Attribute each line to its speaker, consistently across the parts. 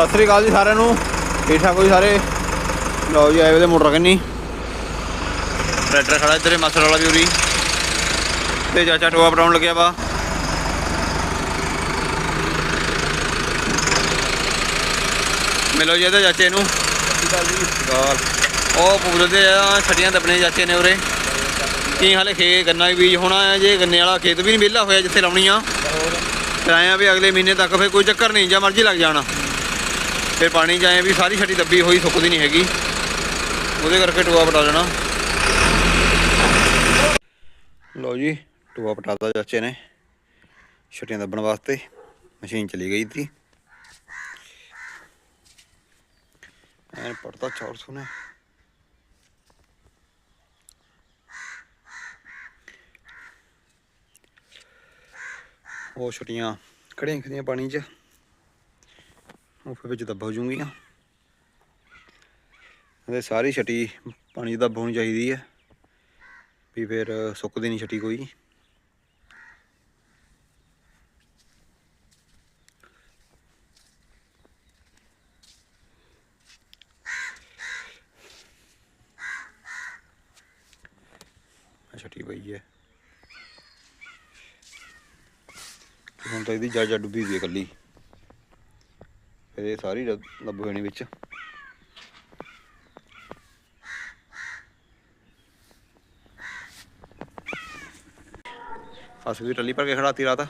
Speaker 1: ਸਤਿ ਸ੍ਰੀ ਅਕਾਲ ਜੀ ਸਾਰਿਆਂ ਨੂੰ। ਠੀਕ ਠਾਕ ਹੋ ਜੀ ਸਾਰੇ? ਲਓ ਜੀ ਆਏ ਵੇ ਮੋਟਰ ਕੰਨੀ? ਟਰੈਕਟਰ ਖੜਾ ਇੱਧਰ ਮਸਰ ਵਾਲਾ ਵੀ ਉਰੀ। ਤੇ ਚਾਚਾ ਟੋਆ ਪਟਾਉਣ ਲੱਗਿਆ ਵਾ। ਮਿਲੋ ਜੀ ਇਹਦੇ ਚਾਚੇ ਨੂੰ। ਗਾਲ ਉਹ ਪੁੱਛਦੇ ਆ ਛੜੀਆਂ ਦੱਬਣੇ ਚਾਚੇ ਨੇ ਉਰੇ। ਕੀ ਹਾਲੇ ਖੇ ਗੰਨਾ ਵੀ ਬੀਜ ਹੋਣਾ ਹੈ ਜੇ ਗੰਨੇ ਵਾਲਾ ਖੇਤ ਵੀ ਨਹੀਂ ਵਿਹਲਾ ਹੋਇਆ ਜਿੱਥੇ ਲਾਉਣੀ ਆ। ਫਿਰ ਆਏ ਆ ਵੀ ਅਗਲੇ ਮਹੀਨੇ ਤੱਕ ਫਿਰ ਕੋਈ ਚੱਕਰ ਨਹੀਂ ਜਾਂ ਮਰਜ਼ੀ ਲੱਗ ਜਾਣਾ। ਫਿਰ ਪਾਣੀ ਜਾਏ ਵੀ ਸਾਰੀ ਛੱਡੀ ਦੱਬੀ ਹੋਈ, ਸੁੱਕਦੀ ਨਹੀਂ ਹੈਗੀ। ਉਹਦੇ ਕਰਕੇ ਟੂਆ ਪਟਾ ਲੈਣਾ ਲਓ ਜੀ, ਟੂਆ ਪਟਾਤਾ ਚਾਚੇ ਨੇ। ਛੱਟੀਆਂ ਦੱਬਣ ਵਾਸਤੇ, ਮਸ਼ੀਨ ਚਲੀ ਗਈ ਸੀ ਐਨ ਪੜਤਾ ਚੌਰ ਸੁਨੇ ਉਹ ਛੁੱਟੀਆਂ ਖੜੀਆਂ ਖੜੀਆਂ ਪਾਣੀ 'ਚ। ਉਹ ਵਿੱਚ ਦੱਬ ਹੋ ਜੂਗੀਆਂ ਇਹਦੇ ਸਾਰੀ ਛਟੀ ਪਾਣੀ 'ਚ ਦੱਬ ਹੋਣੀ ਚਾਹੀਦੀ ਹੈ ਵੀ ਫਿਰ ਸੁੱਕਦੀ ਨਹੀਂ ਛਟੀ ਕੋਈ। ਆਹ ਛਟੀ ਪਈ ਹੈ ਹੁਣ ਤਾਂ ਇਹਦੀ ਜਾ ਡੁੱਬੀ ਦੀ ਇਕੱਲੀ। ਫਿਰ ਇਹ ਸਾਰੀ ਰ- ਲੱਭ ਹੋਣੀ ਵਿੱਚ। ਫਸ ਵੀ ਟੱਲੀ ਭਰ ਕੇ ਖੜਾਤੀ ਰਾਤ।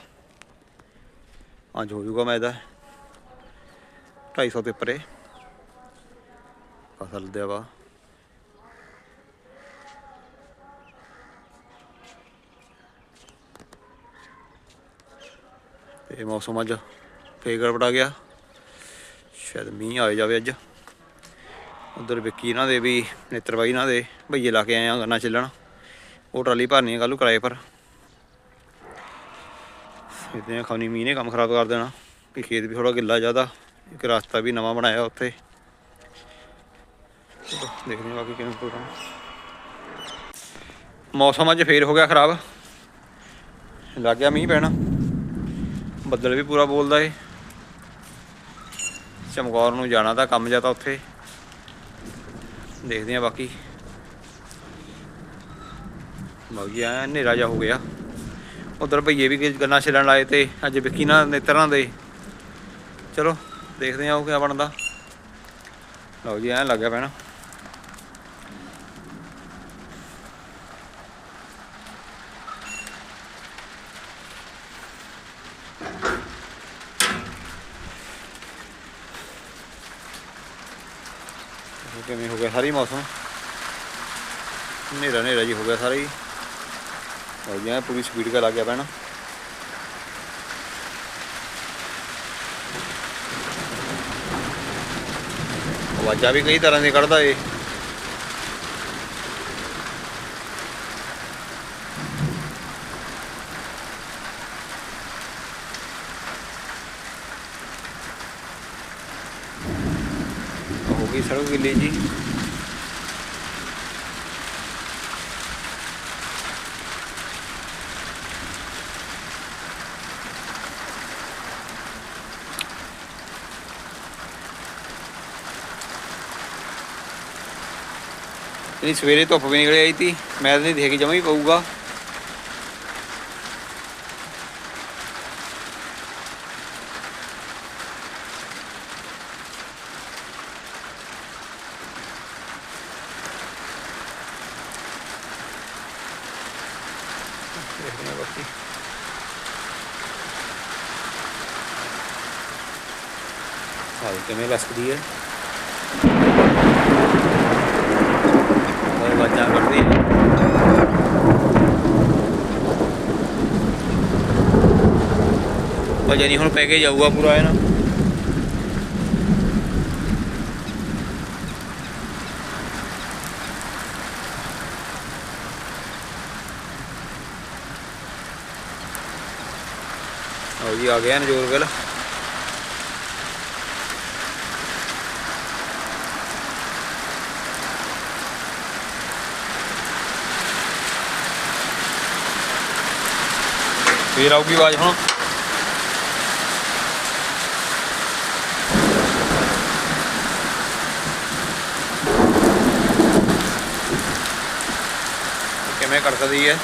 Speaker 1: ਅੱਜ ਹੋ ਜਾਊਗਾ ਮੈਂ ਇਹਦਾ 250 ਤੇ ਪਰੇ ਫਸਲ ਦੇ ਤੇ ਮੌਸਮ ਅੱਜ ਫੇਰ ਗੜਬੜਾ ਗਿਆ। ਸ਼ਾਇਦ ਮੀਂਹ ਆ ਜਾਵੇ ਅੱਜ। ਉਧਰ ਵਿੱਕੀ ਇਹਨਾਂ ਦੇ ਵੀ, ਨੇਤਰ ਬਾਈ ਇਹਨਾਂ ਦੇ ਭਈਏ ਲਾ ਕੇ ਆਏ ਆ ਗੰਨਾ ਚੱਲਣ ਉਹ ਟਰਾਲੀ ਭਰਨੀ ਕੱਲੂ ਕਿਰਾਏ ਪਰ। ਇਦਾਂ ਖਾਣੀ ਮੀਂਹ ਨੇ ਕੰਮ ਖਰਾਬ ਕਰ ਦੇਣਾ। ਕਿ ਖੇਤ ਵੀ ਥੋੜਾ ਗਿੱਲਾ ਜ਼ਿਆਦਾ। ਇੱਕ ਰਸਤਾ ਵੀ ਨਵਾਂ ਬਣਾਇਆ ਉੱਥੇ। ਦੇਖਦੇ ਹਾਂ ਬਾਕੀ ਕਿਵੇਂ ਪ੍ਰੋਗਰਾਮ ਮੌਸਮ ਅੱਜ ਫੇਰ ਹੋ ਗਿਆ ਖਰਾਬ। ਲੱਗ ਗਿਆ ਮੀਂਹ ਪੈਣਾ। ਬੱਦਲ ਵੀ ਪੂਰਾ ਬੋਲਦਾ ਏ। ਚਮਕੌਰ ਨੂੰ ਜਾਣਾ ਤਾਂ ਕੰਮ ਜਾਂ ਤਾਂ ਉੱਥੇ। ਦੇਖਦੇ ਆ ਬਾਕੀ। ਬਾਕੀ ਆ ਹਨੇਰਾ ਜਾ ਹੋ ਗਿਆ। ਉਧਰ ਭਈਏ ਵੀ ਗੰਨਾ ਛਿਲਣ ਲਾਏ ਤੇ ਅੱਜ ਵਿੱਕੀ ਨਾਲ ਨੇਤਰਾਂ ਦੇ। ਚਲੋ, ਦੇਖਦੇ ਆ ਉਹ ਕਿਆ ਬਣਦਾ। ਲਓ ਜੀ, ਐਂ ਲੱਗਿਆ ਪੈਣਾ। ਕਿਵੇਂ ਹੋ ਗਿਆ ਸਾਰੀ ਮੌਸਮ? ਹਨੇਰਾ ਹਨੇਰਾ ਜੀ ਹੋ ਗਿਆ ਸਾਰਾ ਹੀ ਹੋ ਗਿਆ ਪੂਰੀ ਸਪੀਡ ਕਾ ਲੱਗ ਗਿਆ ਪੈਣਾ ਆਵਾਜ਼ਾਂ ਵੀ ਕਈ ਤਰ੍ਹਾਂ ਦੀ ਕੱਢਦਾ ਏ ਹੋ ਗਈ ਸੜਕ ਗਿੱਲੀ ਜੀ ਨਹੀਂ ਸਵੇਰੇ ਧੁੱਪ ਵੀ ਨਿਕਲ ਆਈ ਤੀ ਮੈਂ ਤਾਂ ਨਹੀਂ ਦੇਖੀ ਦੇਖਦੇ ਹਾਂ ਬਾਕੀ ਹਾਲ ਕਿਵੇਂ ਲੱਸਦੀ ਹੈ ਉਹ ਵਾਜਾਂ ਕਰਦੀ ਹੈ ਵਜਾ ਨਹੀਂ ਹੁਣ ਪੈ ਕੇ ਜਾਊਗਾ ਪੂਰਾ ਹੈ ਨਾ ਜੀ ਆ ਗਿਆ ਨਜੋਰ ਗਿੱਲ ਫੇਰ ਆਊਗੀ ਆਵਾਜ਼ ਹੁਣ। ਕਿਵੇਂ ਕਰ ਸਕਦੀ ਹੈ?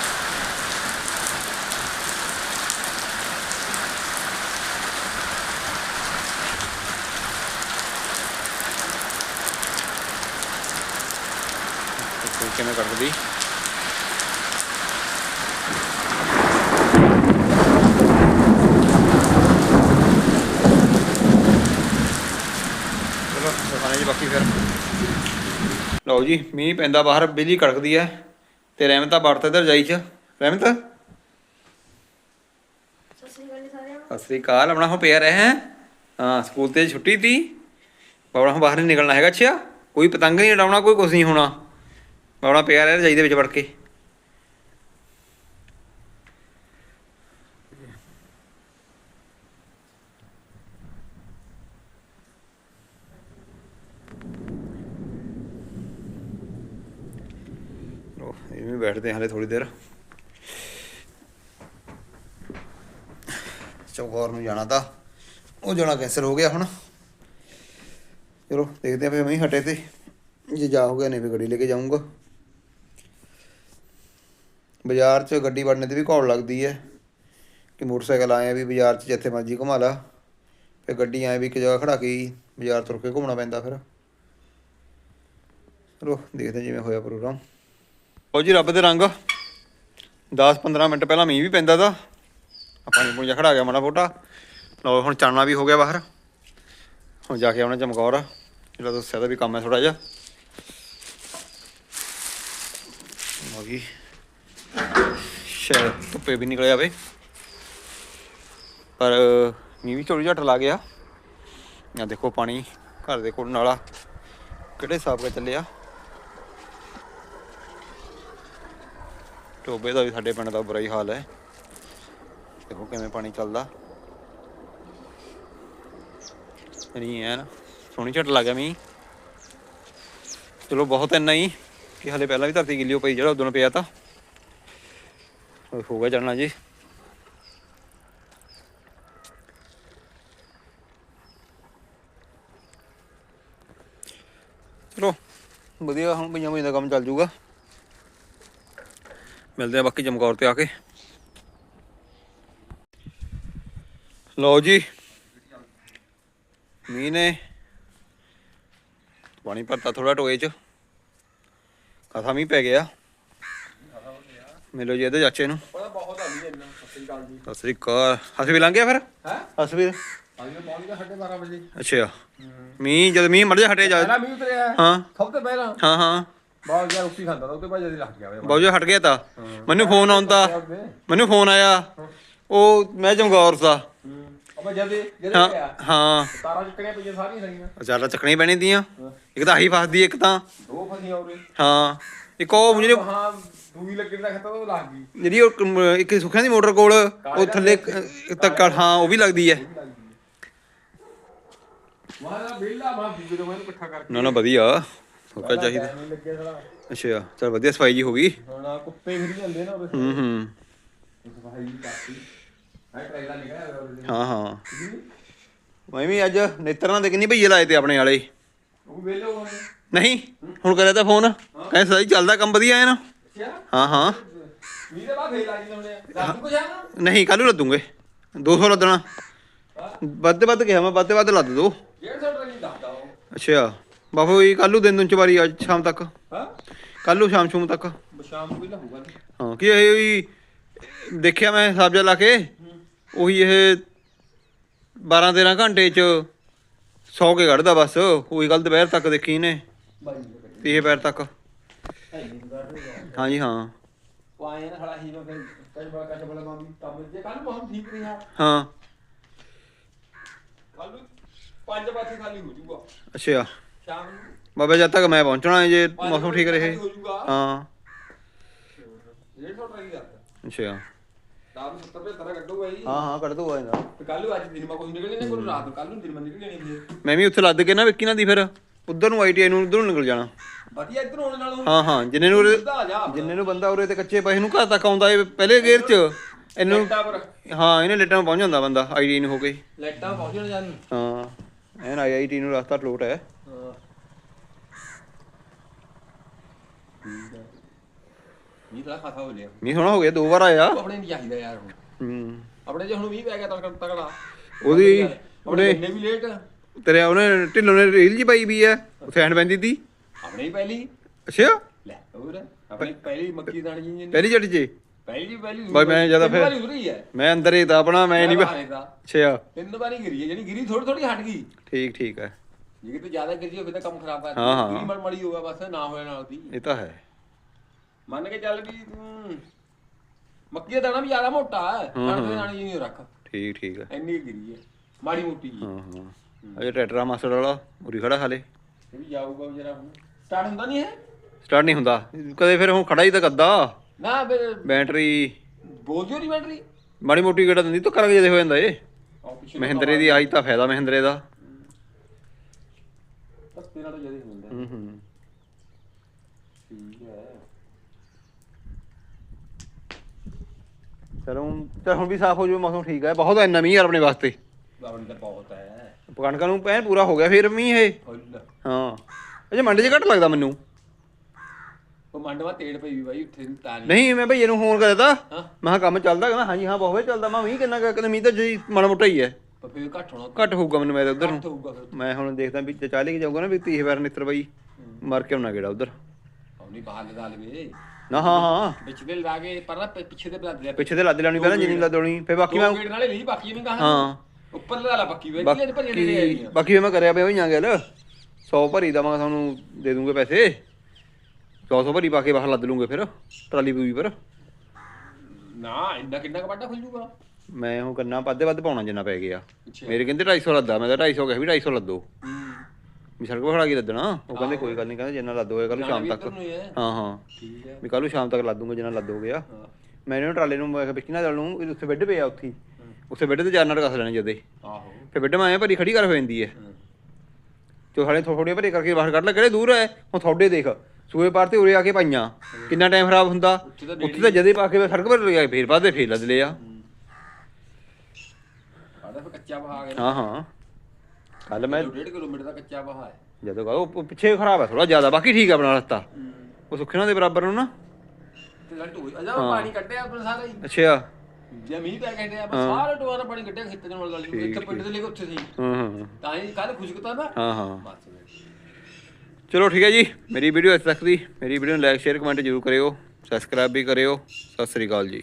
Speaker 1: ਕਿਵੇਂ ਕੜਕਦੀ ਚਲੋ ਦਿਖਾਣੇ ਜੀ ਬਾਕੀ ਫਿਰ। ਲਓ ਜੀ, ਮੀਂਹ ਪੈਂਦਾ ਬਾਹਰ, ਬਿਜਲੀ ਕੜਕਦੀ ਹੈ। ਤੇ ਰਹਿਮਤ ਵਰਤ ਵੜਤ ਇਧਰ ਜਾਈ ਚ। ਰਹਿਮਤ
Speaker 2: ਸਤਿ ਸ਼੍ਰੀ ਅਕਾਲ,
Speaker 1: ਆਪਣਾ ਹੋ ਪਿਆ ਰਹੇ ਹੈ? ਹਾਂ, ਸਕੂਲ ਤੇ ਛੁੱਟੀ ਤੀ। ਬਾਬਣਾ ਹੁਣ ਬਾਹਰ ਨਹੀਂ ਨਿਕਲਣਾ ਹੈਗਾ, ਅੱਛਾ। ਕੋਈ ਪਤੰਗ ਨਹੀਂ ਉਡਾਉਣਾ, ਕੋਈ ਕੁਛ ਨਹੀਂ ਹੋਣਾ। ਬਾਬਣਾ ਪਿਆ ਰਹਿ ਰਜਾਈ ਵਿੱਚ ਵੜ ਕੇ। ਲੋ ਇਹ ਬੈਠਦੇ ਹਾਂ ਹਲੇ ਥੋੜੀ ਦੇਰ। ਚੌਗੌਰ ਨੂੰ ਜਾਣਾ ਤਾਂ, ਉਹ ਜਾਣਾ ਕੈਂਸਲ ਹੋ ਗਿਆ ਹੁਣ। ਚਲੋ, ਦੇਖਦੇ ਆ ਫੇ ਮੈਂ ਹਟੇ ਤੇ, ਜੇ ਜਾ ਹੋ ਗਿਆ ਨਹੀਂ ਫੇ ਗੱਡੀ ਲੈ ਕੇ ਜਾਊਂਗਾ। ਬਾਜ਼ਾਰ 'ਚ ਗੱਡੀ ਵੜਨੇ ਤੇ ਵੀ ਘੌੜ ਲੱਗਦੀ ਹੈ ਕਿ ਮੋਟਰਸਾਈਕਲ ਆਏ ਵੀ ਬਾਜ਼ਾਰ 'ਚ ਜਿੱਥੇ ਮਰਜ਼ੀ ਘੁਮਾ ਲਾ, ਫਿਰ ਗੱਡੀ ਆਏ ਵੀ ਇੱਕ ਜਗ੍ਹਾ ਖੜਾ ਕੇ ਬਾਜ਼ਾਰ ਤੁਰ ਕੇ ਘੁੰਮਣਾ ਪੈਂਦਾ ਫਿਰ। ਚਲੋ, ਦੇਖਦੇ ਜਿਵੇਂ ਹੋਇਆ ਪ੍ਰੋਗਰਾਮ। ਉਹ ਜੀ, ਰੱਬ ਦੇ ਰੰਗ। 10-15 ਮਿੰਟ ਪਹਿਲਾਂ ਮੀਂਹ ਵੀ ਪੈਂਦਾ ਤਾ ਆਪਾਂ ਪਾਣੀ ਪੂਣੀ ਖੜਾ ਗਿਆ ਮਾੜਾ ਮੋਟਾ। ਲਓ, ਹੁਣ ਚਾਨਣਾ ਵੀ ਹੋ ਗਿਆ ਬਾਹਰ। ਹੁਣ ਜਾ ਕੇ ਆਉਣਾ ਚਮਕੌਰ। ਜਿਹੜਾ ਦੱਸਿਆ ਤਾਂ ਵੀ ਕੰਮ ਹੈ ਥੋੜਾ ਜਿਹਾ। ਹੋ ਸ਼ਾਇਦ ਧੁੱਪੇ ਵੀ ਨਿਕਲ ਜਾਵੇ ਪਰ, ਮੀਂਹ ਵੀ ਥੋੜੀ ਝਟ ਲਾ ਗਿਆ। ਆ ਦੇਖੋ ਪਾਣੀ ਘਰ ਦੇ ਕੋਲ ਨਾਲਾ ਕਿਹੜੇ ਹਿਸਾਬ ਦਾ ਚੱਲਿਆ। ਟੋਬੇ ਦਾ ਵੀ ਸਾਡੇ ਪਿੰਡ ਦਾ ਬੁਰਾ ਹੀ ਹਾਲ ਹੈ। ਦੇਖੋ ਕਿਵੇਂ ਪਾਣੀ ਚੱਲਦਾ। ਨਹੀਂ ਨਾ ਸੋਹਣੀ ਝਟ ਲੱਗ ਗਿਆ ਮੀਂਹ। ਚਲੋ ਬਹੁਤ ਇੰਨਾ ਹੀ ਕਿ ਹਲੇ ਪਹਿਲਾਂ ਵੀ ਧਰਤੀ ਗਿੱਲੀ ਹੋ ਪਈ, ਜਿਹੜਾ ਉਦੋਂ ਪਿਆ ਤਾਂ। ਹੋ ਗਿਆ ਚੜਨਾ ਜੀ। ਚਲੋ, ਵਧੀਆ, ਹੁਣ ਪਈਆਂ ਪਈਆਂ ਦਾ ਕੰਮ ਚੱਲ ਜੂਗਾ ਮਿਲਦੇ ਆ ਬਾਕੀ ਚਮਕੌਰ ਤੇ ਆ ਕੇ। ਲਓ ਜੀ, ਮੀਂਹ ਨੇ ਪਾਣੀ ਭਰਤਾ ਥੋੜਾ ਟੋਏ ਚ। ਕਥਾ ਮੀਂਹ ਪੈ ਗਿਆ। ਮਿਲੋ ਜੀ ਇਹਦੇ ਚਾਚੇ ਨੂੰ।
Speaker 3: ਬਹੁਤ ਜੀ ਇੰਨਾ ਸ੍ਰੀ ਅਕਾਲ ਜੀ।
Speaker 1: ਸਤਿ ਸ੍ਰੀ ਅਕਾਲ। ਲੰਘ ਗਿਆ ਫਿਰ?
Speaker 3: ਹੈ?
Speaker 1: ਹਸਵੀਰ
Speaker 3: ਅੱਜ ਮੈਂ ਪਹੁੰਚ ਗਿਆ 12:30 ਵਜੇ।
Speaker 1: ਅੱਛਾ। ਮੀਂਹ ਜਦ ਮੀਂਹ ਮੜ ਜਾ ਹਟੇ ਜਾ।
Speaker 3: ਪਹਿਲਾਂ ਮੀਂਹ ਉਤਰਿਆ।
Speaker 1: ਹਾਂ।
Speaker 3: ਸਭ ਤੋਂ ਪਹਿਲਾਂ।
Speaker 1: ਹਾਂ ਹਾਂ।
Speaker 3: ਬਾਹਰ ਗਿਆ ਰੋਟੀ ਖਾਂਦਾ ਤਾਂ ਉੱਤੇ ਭਾਈ ਜਦੀ ਲੱਗ ਗਿਆ ਵੇ।
Speaker 1: ਬਾਉਜਾ ਹਟ ਗਿਆ ਤਾਂ। ਮੈਨੂੰ ਫੋਨ ਆਉਂਦਾ ਮੈਨੂੰ ਫੋਨ ਆਇਆ। ਉਹ ਮੈਂ ਚਮਕੌਰ ਦਾ।
Speaker 3: ਅਬੇ ਜਦੀ ਜਦੀ
Speaker 1: ਹਾਂ
Speaker 3: ਤਾਰਾਂ ਚੁੱਕਣੀਆਂ ਪਈਆਂ ਸਾਰੀਆਂ ਸਹੀਆਂ
Speaker 1: ਚਾਲਾ ਚੱਕਣੀ ਪੈਣੀ ਦੀਆਂ ਇੱਕ ਤਾਂ ਆਹੀ ਫਸਦੀ ਇੱਕ ਤਾਂ।
Speaker 3: ਦੋ ਫਸੀਆਂ ਉਰੇ।
Speaker 1: ਹਾਂ। ਇੱਕ ਉਹ ਜਿਹੜੀ
Speaker 3: ਹਾਂ। ਦੂਈ ਲੱਗਣ ਦਾ ਖਤਮ ਉਹ ਲੱਗ ਗਈ।
Speaker 1: ਜਿਹੜੀ ਉਹ ਕਮ- ਇੱਕ ਸੁੱਖਿਆਂ ਦੀ ਮੋਟਰ ਕੋਲ ਉਹ ਥੱਲੇ ਤੱਕ ਹਾਂ ਉਹ ਵੀ ਲੱਗਦੀ ਹੈ।
Speaker 3: ਮਾਰਾ ਬਿੱਲਾ ਮਾ ਬੀਬੀ ਤੋਂ ਮੈਨੂੰ ਇਕੱਠਾ ਕਰਕੇ
Speaker 1: ਨਾ ਨਾ ਵਧੀਆ। ਹੋਕਾ ਚਾਹੀਦਾ।
Speaker 3: ਨਹੀਂ ਲੱਗਿਆ ਸਾਲਾ
Speaker 1: ਅੱਛਾ ਚਲ ਵਧੀਆ ਸਫ਼ਾਈ ਜੀ ਹੋ ਗਈ।
Speaker 3: ਹੁਣ ਆਹ ਕੁੱਤੇ ਫਿਰ ਜਾਂਦੇ ਨਾ ਉਹਦੇ
Speaker 1: ਹੂੰ ਹੂੰ।
Speaker 3: ਸਫ਼ਾਈ ਨਿਕਲਿਆ ਉਹਦੇ
Speaker 1: ਮੈਂ ਵੀ ਅੱਜ ਨੇਤਰਾਂ ਦੇ ਕਿੰਨੀ ਭਈਏ ਲਾਏ ਤੇ ਆਪਣੇ ਵਾਲੇ।
Speaker 3: ਉਹ ਵੇਲੇ ਹੋਣੇ।
Speaker 1: ਨਹੀਂ? ਹੁਣ ਕਰਿਆ ਤਾਂ ਫੋਨ। ਕਹਿੰਦੇ ਸਹੀ ਚੱਲਦਾ ਕੰਮ ਵਧੀਆ ਹੈ ਨਾ। ਹਾਂ ਹਾਂ।
Speaker 3: ਲੱਗ ਨੂੰ
Speaker 1: ਨਹੀਂ ਕੱਲ ਨੂੰ ਲੱਦੂਗੇ। 200 ਲੱਦਣਾ। ਵੱਧ ਵੱਧ ਕਿਹਾ ਮੈਂ ਵੱਧ ਵੱਧ ਲੱਦ ਦੋ।
Speaker 3: 150 ਟਰਨੀ ਦੱਸਦਾ ਉਹ?
Speaker 1: ਅੱਛਾ। ਬਾਬੂ ਜੀ ਕੱਲ ਨੂੰ ਦਿਨ ਦੁਨ ਚ ਵਾਰੀ ਅੱਜ ਸ਼ਾਮ ਤੱਕ।
Speaker 3: ਹਾਂ।
Speaker 1: ਕੱਲ ਨੂੰ ਸ਼ਾਮ ਸ਼ੂਮ ਤੱਕ
Speaker 3: ਸ਼ਾਮ ਨੂੰ ਵੀ ਲਾਹੂਗਾ
Speaker 1: ਹਾਂ ਕੀ ਇਹ ਵੀ ਦੇਖਿਆ ਮੈਂ ਸਬਜ਼ਾ ਲਾ ਕੇ ਉਹੀ ਇਹ 12 13 ਘੰਟੇ ਚ 100 ਕੇ ਕੱਢਦਾ ਬਸ। ਉਹੀ ਕੱਲ ਦੁਪਹਿਰ ਤੱਕ ਦੇਖੀ
Speaker 3: ਬਾਈ
Speaker 1: ਤੀਹ ਪੈਰ ਤੱਕ।
Speaker 3: ਕਰ ਰਿਹਾ
Speaker 1: ਹਾਂਜੀ ਹਾਂ।
Speaker 3: ਪੰਜ ਪਾਸੇ ਖਾਲੀ ਹੋ ਜਾਊਗਾ।
Speaker 1: ਅੱਛਾ।
Speaker 3: ਸ਼ਾਮ ਨੂੰ
Speaker 1: ਬਾਬਾ ਜਦ ਤੱਕ ਮੈਂ ਪਹੁੰਚਣਾ ਹੈ ਜੇ ਮੌਸਮ ਠੀਕ ਰਹੇ।
Speaker 3: ਹੋ ਜਾਊਗਾ।
Speaker 1: ਹਾਂ।
Speaker 3: 150 ਟਰਨੀ ਕਰਦਾ
Speaker 1: ਅੱਛਾ।
Speaker 3: ਰਾਤ ਨੂੰ 70 75 ਕੱਢੂਗਾ ਜੀ।
Speaker 1: ਹਾਂ ਹਾਂ ਕੱਢ ਦੂਗਾ ਇਹਦਾ।
Speaker 3: ਤੇ ਕੱਲ ਨੂੰ ਅੱਜ ਦਿਨ ਮਾ ਕੋਈ ਨਿਕਲ ਜਾਣੇ ਕੋਈ ਰਾਤ ਨੂੰ ਕੱਲ ਨੂੰ ਦਿਨ ਮਾ ਨਿਕਲ ਜਾਣੀ ਫਿਰ
Speaker 1: ਮੈਂ ਵੀ ਉੱਥੇ ਲੱਦ ਕੇ ਨਾ ਵਿੱਕੀ ਨਾਲ ਦੀ ਫਿਰ। ਉਧਰ ਨੂੰ ਆਈਟੀਆਈ ਨੂੰ ਉਧਰ ਨੂੰ ਨਿਕਲ ਜਾਣਾ।
Speaker 3: ਵਧੀਆ ਇੱਧਰ ਆਉਣ ਨਾਲੋਂ।
Speaker 1: ਹਾਂ ਹਾਂ ਜਿੰਨੇ ਨੂੰ ਉਰੇ-
Speaker 3: ਸਿੱਧਾ ਆ ਜਾ।
Speaker 1: ਜਿੰਨੇ ਨੂੰ ਬੰਦਾ ਉਰੇ ਤੇ ਕੱਚੇ ਪੈਸੇ ਨੂੰ ਘਰ ਤੱਕ ਆਉਂਦਾ ਏ ਪਹਿਲੇ ਗੇਅਰ 'ਚ। ਇਹਨੂੰ
Speaker 3: ਪਰ
Speaker 1: ਹਾਂ ਇਹਨੇ ਲੇਟਾਂ ਪਹੁੰਚ ਜਾਂਦਾ ਬੰਦਾ ਆਈਟੀ ਨੂੰ ਹੋ ਕੇ।
Speaker 3: ਲੈਟਾਂ ਪਹੁੰਚਣ ਜਾਣ
Speaker 1: ਹਾਂ ਐਨ ਆਈਆਈਟੀ ਨੂੰ ਰਸਤਾ ਟਲੋਟ ਹੈ।
Speaker 3: ਹਾਂ। ਇਹ ਤਾਂ ਖਾਸਾ ਹੋ ਲਿਆ
Speaker 1: ਮੀਂਹ ਸੋਹਣਾ ਹੋ ਗਿਆ ਦੋ ਵਾਰ ਆਇਆ।
Speaker 3: ਆਪਣੇ ਨਹੀਂ ਚਾਹੀਦਾ ਯਾਰ ਹੁਣ।
Speaker 1: ਹੂੰ।
Speaker 3: ਆਪਣੇ ਜੇ ਹੁਣ ਮੀਂਹ ਪੈ ਗਿਆ ਤਾਂ ਤਗੜਾ
Speaker 1: ਉਹਦੀ
Speaker 3: ਉਹਨੇ ਵੀ ਲੇਟ
Speaker 1: ਤੇਰੇ ਉਹਨੇ ਢਿੱਲੋਂ ਨੇ ਰੀਲ ਜੀ ਪਾਈ ਵੀ ਆ ਉੱਥੇ ਪੈਂਦੀ ਤੀ।
Speaker 3: ਆਪਣੇ ਹੀ ਪਹਿਲੀ।
Speaker 1: ਅੱਛਾ?
Speaker 3: ਲੈ ਹੋਰ ਆਪਣੀ ਪਹਿਲੀ ਮੱਕੀ ਦਾਣੀ ਜੀ
Speaker 1: ਪਹਿਲੀ ਜੱਟ ਜੀ?
Speaker 3: ਪਹਿਲੀ ਜੀ ਪਹਿਲੀ
Speaker 1: ਬਾਈ ਮੈਂ ਜ਼ਿਆਦਾ ਫਿਰ- ਮੈਂ ਅੰਦਰ ਹੀ ਤਾਂ ਆਪਣਾ ਮੈਂ ਨਹੀਂ
Speaker 3: ਦਾ
Speaker 1: ਅੱਛਾ।
Speaker 3: ਤਿੰਨ ਵਾਰੀ ਗਿਰੀ ਹੈ ਜਿਹੜੀ ਗਿਰੀ ਥੋੜੀ ਥੋੜੀ ਹਟ ਗਈ।
Speaker 1: ਠੀਕ ਠੀਕ ਹੈ।
Speaker 3: ਜੇ ਕਿਤੇ ਜ਼ਿਆਦਾ ਗਿਰੀ ਹੋਵੇ ਤਾਂ ਕੰਮ ਖਰਾਬ ਕਰ
Speaker 1: ਹਾਂ, ਹਾਂ।
Speaker 3: ਗਿਰੀ ਮੜ ਹੋਗਾ ਬਸ ਨਾ ਹੋਇਆ ਨਾਲ ਦੀ
Speaker 1: ਇਹ ਤਾਂ ਹੈ।
Speaker 3: ਮੰਨ ਕੇ ਚੱਲ ਵੀ ਤੂੰ ਮੱਕੀ ਦਾ ਦਾਣਾ ਵੀ ਜ਼ਿਆਦਾ ਮੋਟਾ ਹੈ। ਕਣਕ ਦੇ ਦਾਣੇ ਜੀ ਨਹੀਂ ਰੱਖ।
Speaker 1: ਠੀਕ ਠੀਕ ਹੈ।
Speaker 3: ਇੰਨੀ ਗਿਰੀ ਹੈ। ਮਾੜੀ ਮੋਟੀ ਜੀ
Speaker 1: ਹਾਂ ਹਾਂ। ਅਜੇ ਟਰੈਕਟਰ ਆ ਮਾਸੜ ਵਾਲਾ ਉਰੀ ਖੜਾ ਹਾਲੇ।
Speaker 3: ਇਹ ਵੀ ਜਾਊਗਾ ਜਰਾ ਹੁਣ। ਸਟਾਰਟ ਹੁੰਦਾ ਨਹੀਂ ਹੈ
Speaker 1: ਸਟਾਰਟ ਨਹੀਂ ਹੁੰਦਾ। ਕਦੇ ਫਿਰ ਹੁਣ ਖੜਾ ਹੀ ਤਾਂ ਕੱਦਾ
Speaker 3: ਨਾ ਫਿਰ
Speaker 1: ਬੈਟਰੀ।
Speaker 3: ਬੋਲ ਦਿਓ ਨਹੀਂ ਬੈਟਰੀ?
Speaker 1: ਮਾੜੀ ਮੋਟੀ ਗੇੜਾ ਦਿੰਦੀ ਧੁੱਕਾ ਲੱਗ ਜਦੇ ਹੋ ਜਾਂਦਾ ਏ
Speaker 3: ਆਹ ਪਿੱਛੇ
Speaker 1: ਮਹਿੰਦਰੇ ਦੀ ਆਈ ਤਾਂ ਫਾਇਦਾ ਮਹਿੰਦਰੇ ਦਾ।
Speaker 3: ਧੱਕੇ ਨਾਲ ਜਦੇ ਹੁੰਦਾ।
Speaker 1: ਹੂੰ ਹੂੰ।
Speaker 3: ਠੀਕ ਹੈ।
Speaker 1: ਚਲੋ ਤੇ ਹੁਣ ਵੀ ਸਾਫ਼ ਹੋ ਜਾਊ ਮੌਸਮ ਠੀਕ ਹੈ ਬਹੁਤ ਇੰਨਾ ਮੀਂਹ ਯਾਰ ਆਪਣੇ ਵਾਸਤੇ।
Speaker 3: ਬਾਵਣ ਤਾਂ ਬਹੁਤ ਹੈ।
Speaker 1: ਕਣਕਾਂ ਨੂੰ ਪੈਨ ਪੂਰਾ ਹੋ ਗਿਆ ਫਿਰ ਮੀਂਹ ਇਹ। ਹਾਂ। ਅਜੇ ਮੰਡੇ 'ਚ ਘੱਟ ਲੱਗਦਾ ਮੈਨੂੰ।
Speaker 3: ਉਹ ਮੰਡਵਾ ਤੇੜ ਪਈ ਵੀ ਬਾਈ ਉੱਥੇ ਨੂੰ ਤਾਂ ਨਹੀਂ।
Speaker 1: ਨਹੀਂ ਮੈਂ ਭਈਏ ਨੂੰ ਫੋਨ
Speaker 3: ਹਾਂ।
Speaker 1: ਮੈਂ ਕਿਹਾ ਕੰਮ ਚੱਲਦਾ ਕਹਿੰਦਾ ਹਾਂਜੀ ਹਾਂ ਬਹੁਤ ਵਧੀਆ ਚੱਲਦਾ। ਮੈਂ ਮੀਂਹ ਕਿੰਨਾ ਕੁ- ਕਹਿੰਦਾ ਮੀਂਹ ਤਾਂ ਜੀ ਮਾੜਾ ਮੋਟਾ ਹੀ ਹੈ।
Speaker 3: ਪਰ ਫਿਰ ਘੱਟ ਹੋਣਾ
Speaker 1: ਘੱਟ ਹੋਊਗਾ ਮੈਨੂੰ ਮੈਂ ਤਾਂ ਉਧਰ ਨੂੰ।
Speaker 3: ਘੱਟ ਹੋਊਗਾ ਫਿਰ
Speaker 1: ਮੈਂ ਹੁਣ ਦੇਖਦਾ ਵੀ ਤੇ ਚਾਲੇ ਕੇ ਜਾਊਗਾ ਨਾ ਵੀ 30 ਵਾਰ ਨਿੱਤਰ ਬਾਈ ਮਰ ਕੇ ਆਉਣਾ ਗੇੜਾ ਉਧਰ।
Speaker 3: ਉਹਨੀ ਬਾਹਰ ਲਗਾ ਲਵੇ।
Speaker 1: ਨਾ ਹਾਂ ਹਾਂ।
Speaker 3: ਵਿੱਚ ਦੇ ਲਾ ਕੇ ਪਰ ਨਾ ਪਿ- ਪਿੱਛੇ ਦੇ ਬਲਾ ਦੇ।
Speaker 1: ਪਿੱਛੇ ਤੇ ਲੱਦ ਲੈਣੀ ਪਹਿਲਾਂ ਜਿੰਨੀ ਲੱਦ ਹੋਣੀ ਫਿਰ ਬਾਕੀ ਮੈਂ
Speaker 3: ਦੋ ਗੇੜ ਨਾਲੇ ਲਈ ਬਾਕੀ ਨਹੀਂ ਕਹਾ।
Speaker 1: ਹਾਂ।
Speaker 3: ਉੱਪਰ ਲਗਾ ਲਾ ਬਾਕੀ ਵੇ ਜਿਹੜੇ ਭਰੀਆਂ ਨੇ
Speaker 1: ਬਾਕੀ
Speaker 3: ਆਈਆਂ।
Speaker 1: ਬਾਕੀ ਫਿਰ ਮੈਂ ਕਰਿਆ ਪਿਆ ਹੋਈਆਂ ਗੱਲ। 100 ਭਰੀ ਦਵਾਂਗਾ ਤੁਹਾਨੂੰ ਦੇ ਦੂੰਗੇ ਪੈਸੇ। 100 100 ਭਰੀ ਪਾ ਕੇ ਬਾਹਰ ਲੱਦ ਲੂੰਗੇ ਫਿਰ ਟਰਾਲੀ ਪੂਰੀ ਪਰ।
Speaker 3: ਨਾ ਇੰਨਾ ਕਿੰਨਾ ਕ ਵੱਡਾ ਖੁੱਲ ਜੂਗਾ
Speaker 1: ਮੈਂ ਉਹ ਕੰਨਾ ਵੱਧੇ ਵੱਧ ਪਾਉਣਾ ਜਿੰਨਾ ਪੈ ਗਿਆ।
Speaker 3: ਅੱਛਾ।
Speaker 1: ਮੇਰੇ ਕਹਿੰਦੇ 250 ਲੱਦਾ ਮੈਂ ਤਾਂ 250 ਕਿਹਾ ਵੀ 250 ਲੱਦੋ। ਵੀ ਸੜਕ ਖੜਾ ਕੇ ਲੱਦਣਾ? ਉਹ ਕਹਿੰਦੇ ਕੋਈ ਗੱਲ ਨਹੀਂ ਕਹਿੰਦੇ ਜਿੰਨਾ ਲੱਦ ਹੋਇਆ ਕੱਲ ਸ਼ਾਮ ਤੱਕ।
Speaker 3: ਨੂੰ ਹੀ ਹੈ।
Speaker 1: ਹਾਂ ਹਾਂ।
Speaker 3: ਠੀਕ ਹੈ।
Speaker 1: ਵੀ ਕੱਲ ਨੂੰ ਸ਼ਾਮ ਤੱਕ ਲੱਦ ਦੂੰਗਾ ਜਿੰਨਾ ਲੱਦ ਹੋ ਗਿਆ।
Speaker 3: ਹਾਂ।
Speaker 1: ਮੈਂ ਇਹਨੂੰ ਟਰਾਲੇ ਨੂੰ ਮੈਂ ਕਿਹਾ ਵਿੱਚ ਨਾ ਚੱਲ ਨੂੰ ਇਹ ਉੱਥੇ ਬੈੱਡ ਪਿਆ ਉੱਥੇ। ਹੀ। ਉੱਥੇ ਬੈੱਡ ਤੇ ਚਾਰ ਨਾਲ ਕੱਸ ਲੈਣੇ ਜਦੇ।
Speaker 3: ਆਹੋ।
Speaker 1: ਫਿਰ ਬੈੱਡ ਮੈਂ ਐਂ ਭਰੀ ਖੜੀ ਕਰ ਹੋ ਜਾਂਦੀ ਹੈ। ਤੇ ਸਾਡੇ ਥੋੜੇ ਭਰੇ ਕਰਕੇ ਬਾਹਰ ਕੱਢ ਲੈ ਕਿਹੜੇ ਦੂਰ ਹੈ? ਹੁਣ ਤੁਹਾਡੇ ਦੇਖ ਸੂਏ ਪਾਰ ਤੇ ਉਰੇ ਆ ਕੇ ਪਾਈਆਂ। ਕਿੰਨਾ ਟਾਈਮ ਖਰਾਬ ਹੁੰਦਾ?
Speaker 3: ਉੱਥੇ ਤਾਂ
Speaker 1: ਜਦੇ ਪਾ ਕੇ ਸੜਕ ਪਰ ਲਿਆ ਫੇਰ ਬਾਅਦ ਦੇ ਫੇਰ ਲੱਦ ਲਿਆ।
Speaker 3: ਸਾਡਾ ਫਿਰ ਕੱਚਾ ਬਹਾ ਗਿਆ।
Speaker 1: ਹਾਂ ਹਾਂ। ਕੱਲ ਮੈਂ
Speaker 3: 1.5 ਕਿਲੋਮੀਟਰ ਦਾ ਕੱਚਾ ਬਹਾ ਹੈ।
Speaker 1: ਜਦੋਂ ਕਹਾ ਪਿੱਛੇ ਖਰਾਬ ਹੈ ਥੋੜਾ ਜ਼ਿਆਦਾ ਬਾਕੀ ਠੀਕ ਹੈ ਆਪਣਾ ਰਸਤਾ। ਉਹ ਸੁੱਖਣਾ ਦੇ ਬਰਾਬਰ ਨੂੰ ਨਾ।
Speaker 3: ਤੇ ਲੱਟ ਅਜਾ ਪਾਣੀ ਕੱਢਿਆ ਆਪਣਾ ਸਾਰਾ ਹੀ।
Speaker 1: ਅੱਛਾ।
Speaker 3: ਜੇ ਮੀਂਹ ਪੈ ਗਿਆ ਆਪਾਂ ਸਾਰੇ ਟੋਆ ਦਾ ਪਾਣੀ ਕੱਢਿਆ ਖੇਤਾਂ ਨਾਲ ਗਲੀ ਇੱਥੇ ਪਿੰਡ ਦੇ ਲੈ ਕੇ ਉੱਥੇ ਸੀ
Speaker 1: ਹਾਂ ਹਾਂ
Speaker 3: ਤਾਂ ਹੀ ਕੱਲ ਖੁਸ਼ਕਤਾ ਨਾ।
Speaker 1: ਹਾਂ ਹਾਂ।
Speaker 3: ਬਸ।
Speaker 1: ਚਲੋ ਠੀਕ ਹੈ ਜੀ ਮੇਰੀ ਵੀਡੀਓ ਇੱਥੇ ਤੱਕ ਦੀ। ਮੇਰੀ ਵੀਡੀਓ ਨੂੰ ਲਾਈਕ ਸ਼ੇਅਰ ਕਮੈਂਟ ਜ਼ਰੂਰ ਕਰਿਓ। ਸਬਸਕ੍ਰਾਈਬ ਵੀ ਕਰਿਓ। ਸਤਿ ਸ੍ਰੀ ਅਕਾਲ ਜੀ।